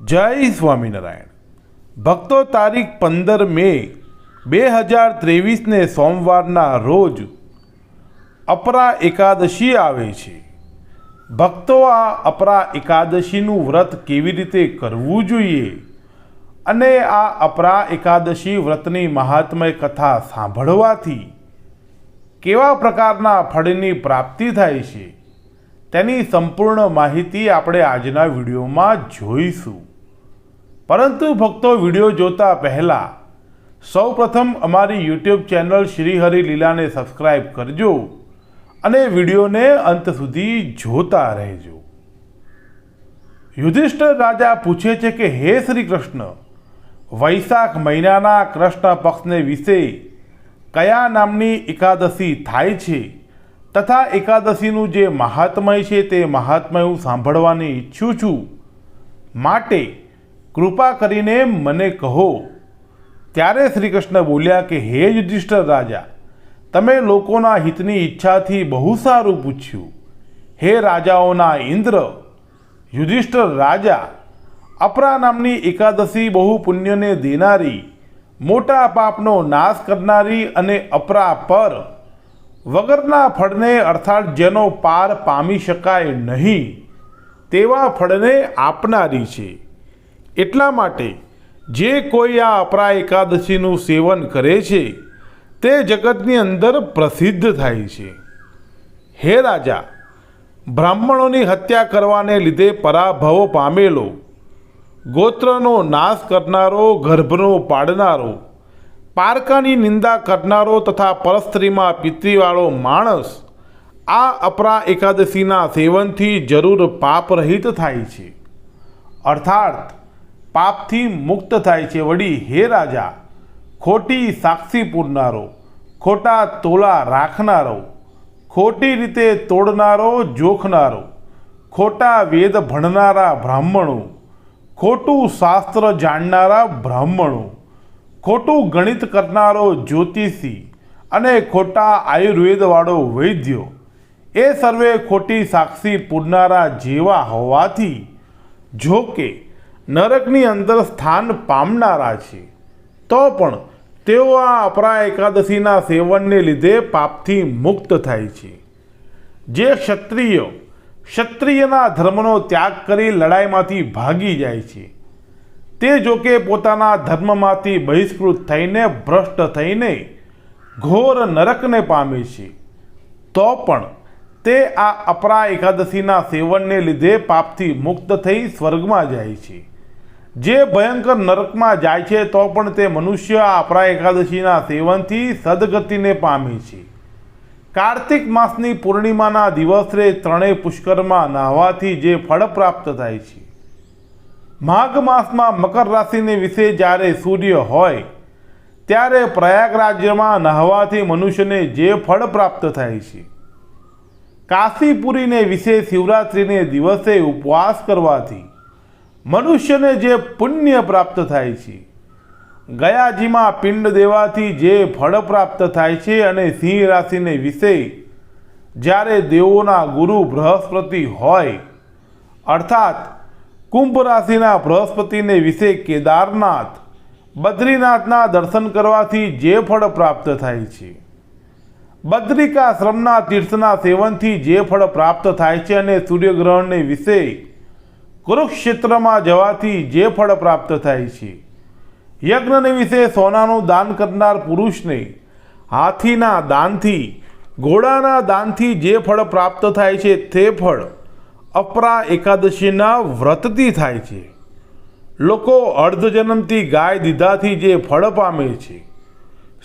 જય સ્વામિનારાયણ. ભક્તો તારીખ પંદર મે બે હજાર ત્રેવીસને સોમવારના રોજ અપરા એકાદશી આવે છે. ભક્તો આ અપરા એકાદશીનું વ્રત કેવી રીતે કરવું જોઈએ અને આ અપરા એકાદશી વ્રતની મહાત્મય કથા સાંભળવાથી કેવા પ્રકારના ફળની પ્રાપ્તિ થાય છે તેની સંપૂર્ણ માહિતી આપણે આજના વિડીયોમાં જોઈશું. પરંતુ ભક્તો વીડિયો જોતા પહેલાં સૌપ્રથમ અમારી યુટ્યુબ ચેનલ શ્રી હરિ લીલાને સબસ્ક્રાઈબ કરજો અને વિડીયોને અંત સુધી જોતા રહેજો. યુધિષ્ઠિર રાજા પૂછે છે કે, હે શ્રી કૃષ્ણ વૈશાખ મહિનાના કૃષ્ણ પક્ષને વિશે કયા નામની એકાદશી થાય છે? તથા એકાદશીનું જે મહાત્મય છે તે મહાત્મય હું સાંભળવાની ઈચ્છું છું. માટે કૃપા કરીને મને કહો. ત્યારે શ્રી કૃષ્ણ બોલ્યા કે, હે યુધિષ્ઠર રાજા, તમે લોકોના હિતની ઈચ્છાથી બહુ સારું પૂછ્યું. હે રાજાઓના ઇન્દ્ર, યુધિષ્ઠર રાજા, અપરા નામની એકાદશી બહુ પુણ્યને દેનારી, મોટા પાપનો નાશ કરનારી અને અપરા પર વગરના ફળને અર્થાત જેનો પાર પામી શકાય નહીં, તેવા ફળને આપનારી છે. એટલા માટે જે કોઈ આ અપરા એકાદશીનું સેવન કરે છે, તે જગતની અંદર પ્રસિદ્ધ થાય છે. હે રાજા, બ્રાહ્મણોની હત્યા કરવાને લીધે પરાભવ પામેલો, ગોત્રનો નાશ કરનારો, ગર્ભનો પાડનારો પારકાની નિંદા કરનારો તથા પરસ્ત્રીમાં પિતરીવાળો માણસ આ અપરા એકાદશીના સેવનથી જરૂર પાપરહિત થાય છે. અર્થાત પાપથી મુક્ત થાય છે વળી હે રાજા, ખોટી સાક્ષી પૂરનારો, ખોટા તોલા રાખનારો, ખોટી રીતે તોડનારો જોખનારો, ખોટા વેદ ભણનારા બ્રાહ્મણો, ખોટું શાસ્ત્ર જાણનારા બ્રાહ્મણો ખોટું ગણિત કરનારો જ્યોતિષી અને ખોટા આયુર્વેદવાળો વૈદ્યો. એ સર્વે ખોટી સાક્ષી પૂરનારા જેવા હોવાથી, જો કે નરકની અંદર સ્થાન પામનારા છે, તો પણ તેઓ આ અપરા એકાદશીના સેવનને લીધે પાપથી મુક્ત થાય છે. જે ક્ષત્રિય, ક્ષત્રિયના ધર્મનો ત્યાગ કરી લડાઈમાંથી ભાગી જાય છે. તે જોકે પોતાના ધર્મમાંથી બહિષ્કૃત થઈને ભ્રષ્ટ થઈને ઘોર નરકને પામે છે. તો પણ તે આ અપરા એકાદશીના સેવનને લીધે પાપથી મુક્ત થઈ સ્વર્ગમાં જાય છે. જે ભયંકર નરકમાં જાય છે તો પણ તે મનુષ્ય અપરા એકાદશીના સેવનથી સદગતિને પામે છે. કાર્તિક માસની પૂર્ણિમાના દિવસે ત્રણેય પુષ્કરમાં નાહવાથી જે ફળ પ્રાપ્ત થાય છે. માઘ માસમાં મકર રાશિને વિશે જ્યારે સૂર્ય હોય, ત્યારે પ્રયાગરાજ્યમાં નહાવાથી મનુષ્યને જે ફળ પ્રાપ્ત થાય છે. કાશીપુરીને વિશે શિવરાત્રિને દિવસે ઉપવાસ કરવાથી મનુષ્યને જે પુણ્ય પ્રાપ્ત થાય છે, ગયાજીમાં પિંડ દેવાથી જે ફળ પ્રાપ્ત થાય છે અને સિંહ રાશિને વિશે જ્યારે દેવોના ગુરુ બૃહસ્પતિ હોય, અર્થાત કુંભ રાશિના બૃહસ્પતિને વિશે કેદારનાથ, બદ્રીનાથના દર્શન કરવાથી જે ફળ પ્રાપ્ત થાય છે. બદ્રિકાશ્રમના તીર્થના સેવનથી જે ફળ પ્રાપ્ત થાય છે અને સૂર્યગ્રહણને વિશે કુરુક્ષેત્રમાં જવાથી જે ફળ પ્રાપ્ત થાય છે. યજ્ઞને વિશે સોનાનું દાન કરનાર પુરુષને હાથીના દાનથી, ઘોડાના દાનથી જે ફળ પ્રાપ્ત થાય છે તે ફળ અપરા એકાદશીના વ્રતથી થાય છે. લોકો અર્ધજન્મથી ગાય દીધાથી જે ફળ પામે છે.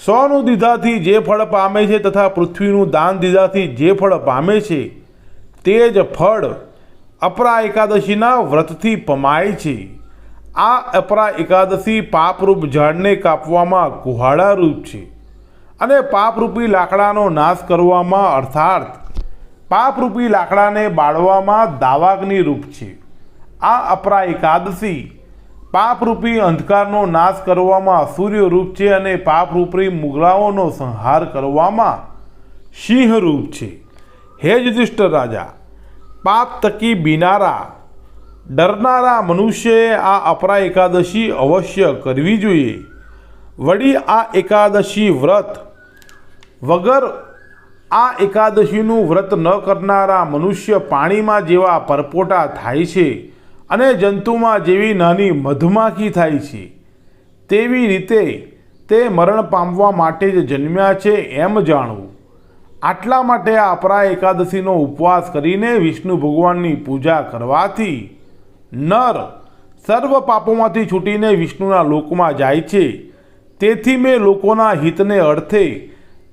સોનું દીધાથી જે ફળ પામે છે તથા પૃથ્વીનું દાન દીધાથી જે ફળ પામે છે, તે જ ફળ અપરા એકાદશીના વ્રતથી પમાય છે. આ અપરા એકાદશી પાપરૂપ ઝાડને કાપવામાં કુહાડારૂપ છે અને પાપરૂપી લાકડાનો નાશ કરવામાં અર્થાત પાપરૂપી લાકડાને બાળવામાં દાવાગ્નિ રૂપ છે. આ અપરા એકાદશી પાપરૂપી અંધકારનો નાશ કરવામાં સૂર્ય રૂપ છે અને પાપરૂપી મુગલાઓનો સંહાર કરવામાં સિંહરૂપ છે. હે યુધિષ્ઠ રાજા, પાપ તકી બિનારા, ડરનારા મનુષ્યએ આ અપરા એકાદશી અવશ્ય કરવી જોઈએ. વળી આ એકાદશી વ્રત વગર આ એકાદશીનું વ્રત ન કરનારા મનુષ્ય પાણીમાં જેવા પરપોટા થાય છે અને જંતુમાં જેવી નાની મધમાખી થાય છે. તેવી રીતે તે મરણ પામવા માટે જ જન્મ્યા છે એમ જાણવું. આટલા માટે આ અપરા એકાદશીનો ઉપવાસ કરીને વિષ્ણુ ભગવાનની પૂજા કરવાથી નર સર્વ પાપોમાંથી છૂટીને વિષ્ણુના લોકમાં જાય છે. તેથી મેં લોકોના હિતને અર્થે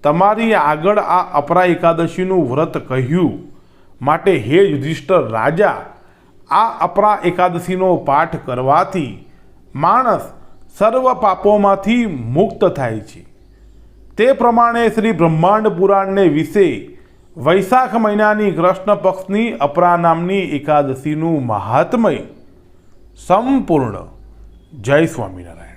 તમારી આગળ આ અપરા એકાદશીનું વ્રત કહ્યું. માટે હે યુધિષ્ઠર રાજા, આ અપરા એકાદશીનો પાઠ કરવાથી માણસ સર્વ પાપોમાંથી મુક્ત થાય છે. તે પ્રમાણે શ્રી બ્રહ્માંડ પુરાણને વિશે વૈશાખ મહિનાની કૃષ્ણ પક્ષની અપરા નામની એકાદશીનું મહાત્મય સંપૂર્ણ. જય સ્વામિનારાયણ.